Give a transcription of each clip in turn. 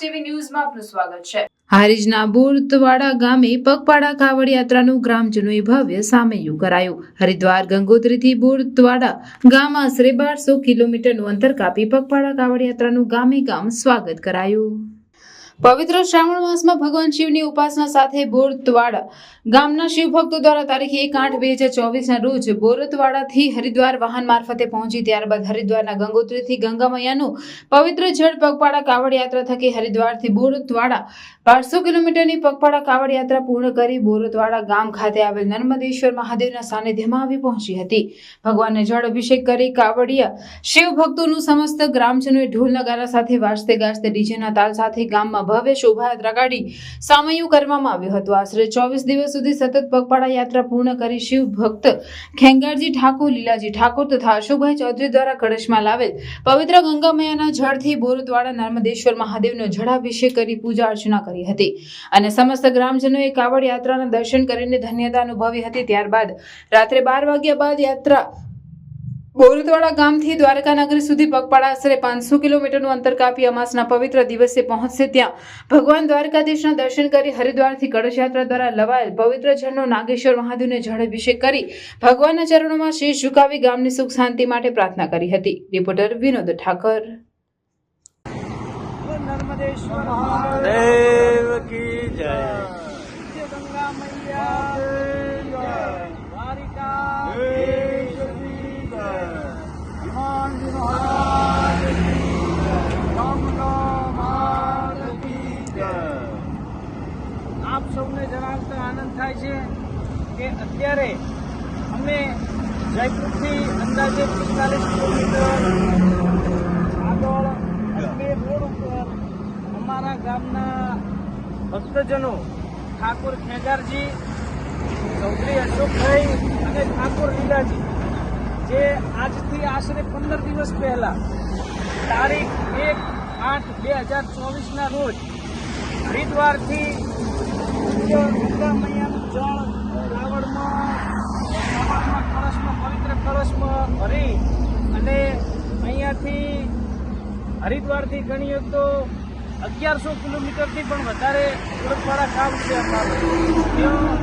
TV ન્યૂઝમાં આપનું સ્વાગત છે. હારીજના બુરતવાડા ગામે પગપાળા કાવડ યાત્રાનું ગ્રામજનોએ ભવ્ય સામૈયું કરાયું. હરિદ્વાર ગંગોત્રીથી બુરતવાડા ગામ આશરે બારસો કિલોમીટરનું અંતર કાપી પગપાળા કાવડ યાત્રાનું ગામે ગામ સ્વાગત કરાયું. પવિત્ર શ્રાવણ માસમાં ભગવાન શિવની ઉપાસના સાથે બોરતવાડા ગામના શિવભક્તો દ્વારા તારીખ એક આઠ બે હજાર ચોવીસના રોજ બોરતવાડાથી હરિદ્વાર વાહન મારફતે પહોંચી ત્યારબાદ હરિદ્વારના ગંગોત્રીથી ગંગા પવિત્ર જળ પગપાળા કાવડ યાત્રા થકી હરિદ્વારથી બોરતવાડા બારસો કિલોમીટરની પગપાળા કાવડ યાત્રા પૂર્ણ કરી બોરતવાડા ગામ ખાતે આવેલ નર્મદેશ્વર મહાદેવના સાનિધ્યમાં આવી પહોંચી હતી. ભગવાનને જળ અભિષેક કરી કાવડિયા શિવ ભક્તોનું સમસ્ત ગ્રામજનોએ ઢોલ નગારા સાથે વાજતે ગાજતે ડીજેના તાલ સાથે ગામમાં ભવ્ય શોભાયાત્રા કાઢી સામયું કરવામાં આવ્યું હતું. આશરે ચોવીસ દિવસ સુધી સતત પગપાળા યાત્રા પૂર્ણ કરી શિવ ભક્ત ખેંગારજી ઠાકોર, લીલાજી ઠાકોર તથા અશોકભાઈ ચૌધરી દ્વારા કળશમાં લાવેલ પવિત્ર ગંગા મૈયાના જળથી બોરતવાડા નર્મદેશ્વર મહાદેવનો જળાભિષેક કરી પૂજા અર્ચના કરી હતી અને સમસ્ત ગ્રામજનોએ કાવડ યાત્રાના દર્શન કરીને ધન્યતા અનુભવી હતી. ત્યારબાદ રાત્રે બાર વાગ્યા બાદ યાત્રા બોરતવાડા ગામથી દ્વારકા નગરી સુધી પગપાળા આશરે પાંચસો કિલોમીટરનું અંતર કાપી અમાસના પવિત્ર દિવસે પહોંચશે ત્યાં. ભગવાન દ્વારકાધીશના દર્શન કરી હરિદ્વારથી કળશ યાત્રા દ્વારા લવાયેલ પવિત્ર જળનો નાગેશ્વર મહાદેવને જળ અભિષેક કરી ભગવાનના ચરણોમાં શીશ ઝુકાવી ગામની સુખ શાંતિ માટે પ્રાર્થના કરી હતી. રિપોર્ટર વિનોદ ઠાકર નર્મદેશ્વર દેવ કી જય નિત્ય ગંગા મૈયા દ્વારિકા હનુમાનજી મહારાજ રામના માત કી જય. આપ સૌને જણાવતા આનંદ થાય છે કે અત્યારે અમે જયપુરથી અંદાજે પિસ્તાલીસ કિલોમીટર આગળ અજમેર રોડ ઉપર અમારા ગામના ભક્તજનો ઠાકોર ખેગારજી, ચૌધરી અશોકભાઈ અને ઠાકોર લીલાજી, જે આજથી આશરે પંદર દિવસ પહેલા તારીખ એક આઠ બે હજાર ચોવીસના રોજ હરિદ્વારથી મૈયાનું જળ કળશમાં પવિત્ર કળશમાં ભરી અને અહીંયાથી હરિદ્વારથી ગણીએ તો અગિયારસો કિલોમીટરથી પણ વધારે સુરતવાળા કામ છે અમારું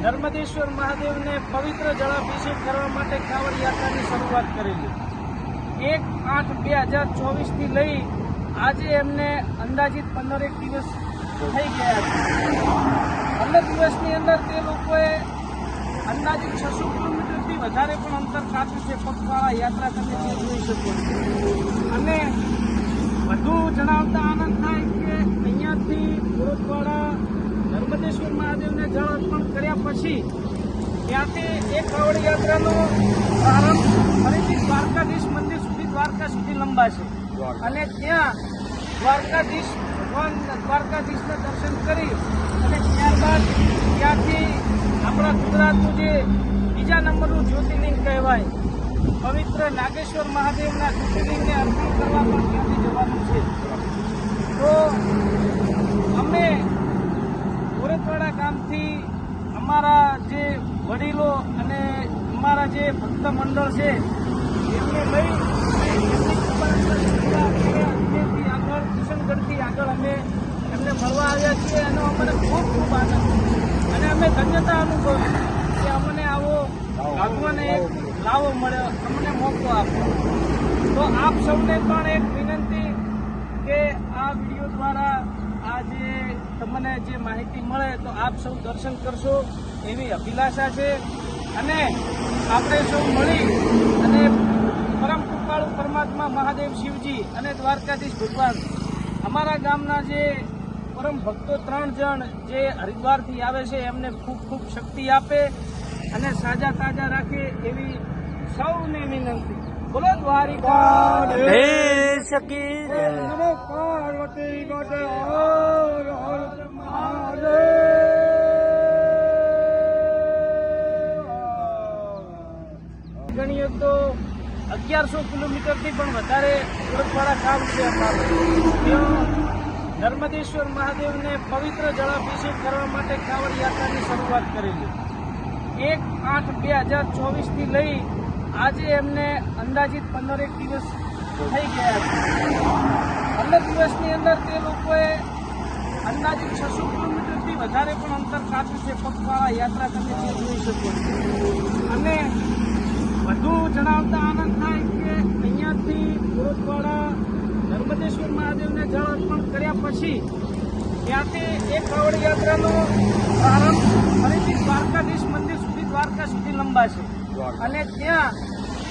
નર્મદેશ્વર મહાદેવને પવિત્ર જળાભિષેક કરવા માટે કાવડ યાત્રાની શરૂઆત કરેલી. એક આઠ બે હજાર ચોવીસથી લઈ આજે એમને અંદાજિત પંદરેક દિવસ થઈ ગયા છે. પંદર દિવસની અંદર તે લોકોએ અંદાજિત છસો કિલોમીટરથી વધારે પણ અંતર કાચું છે પગપાળા યાત્રા તમે જે જોઈ શકો અને વધુ જણાવતા આનંદ થાય કે અહીંયાથી ગોરખવાડા નર્મદેશ્વર મહાદેવને જળ અર્પણ કર્યા પછી ત્યાંથી એક કાવડ યાત્રાનો પ્રારંભ ફરીથી દ્વારકાધીશ મંદિર સુધી દ્વારકા સુધી લંબાશે. અને ત્યાં દ્વારકાધીશ ભગવાન દ્વારકાધીશના દર્શન કરી અને ત્યારબાદ આપણા ગુજરાતનું જે બીજા નંબરનું જ્યોતિર્લિંગ કહેવાય, પવિત્ર નાગેશ્વર મહાદેવના જ્યોતિર્લિંગને અર્પણ કરવા પણ ત્યાંથી જવાનું છે. તો અમે ગોરખવાડા ગામથી અમારા જે વડીલો અને અમારા જે ભક્ત મંડળ છે, એમને લઈ એમની કૃપાના દર્શન આગળ કિશનગઢથી આગળ અમે એમને મળવા આવ્યા છીએ એનો અમને ખૂબ ખૂબ આનંદ છે. અને અમે ધન્યતા અનુભવી કે અમને આવો ભગવાને એક લાવો મળ્યો અમને આપો. તો આપ સૌને પણ એક વિનંતી કે આ વીડિયો દ્વારા આ જે તમને જે માહિતી મળે, તો આપ સૌ દર્શન કરશો એવી અભિલાષા છે. અને આપણે સૌ મળી અને પરમ કૃપાળુ પરમાત્મા મહાદેવ શિવજી અને દ્વારકાધીશ ભગવાન, અમારા ગામના જે પરમ ભક્તો ત્રણ જણ જે હરિદ્વારથી આવે છે, એમને ખૂબ ખૂબ શક્તિ આપે અને સાજા તાજા રાખે એવી સૌને વિનંતી. બોલો દ્વારિકા નમો પાર્વતી ગોટે હર હર મહાદેવ. ગણીએ તો અગિયારસો કિલોમીટરથી પણ વધારે સુરતવાળા કામ છે ત્યાં નર્મદેશ્વર મહાદેવને પવિત્ર જળાભિષેક કરવા માટે કાવડ યાત્રાની શરૂઆત કરેલી. એક આઠ બે હજાર ચોવીસથી લઈ આજે એમને અંદાજિત પંદરેક દિવસ થઈ ગયા છે. પંદર દિવસની અંદર તે લોકોએ અંદાજિત છસો કિલોમીટરથી વધારે પણ અંતર કાપ્યું છે. પગપાળા યાત્રા તમે જે જોઈ શકો અને વધુ જણાવતા આનંદ થાય કે અહીંયાથી ગોરખવાડા નર્મદેશ્વર મહાદેવને જળ અર્પણ કર્યા પછી ત્યાંથી એક કાવડ યાત્રાનો પ્રારંભ ફરીથી દ્વારકાધીશ મંદિર સુધી, દ્વારકા સુધી લંબાશે. અને ત્યાં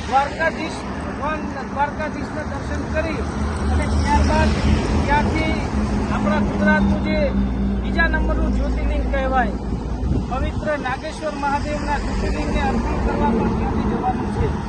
દ્વારકાધીશ ભગવાન દ્વારકાધીશને દર્શન કરી અને ત્યારબાદ ત્યાંથી આપણા ગુજરાતનું જે બીજા નંબરનું જ્યોતિર્લિંગ કહેવાય, પવિત્ર નાગેશ્વર મહાદેવના જ્યોતિર્લિંગને અર્પણ કરવા પણ ત્યાંથી જવાનું છે.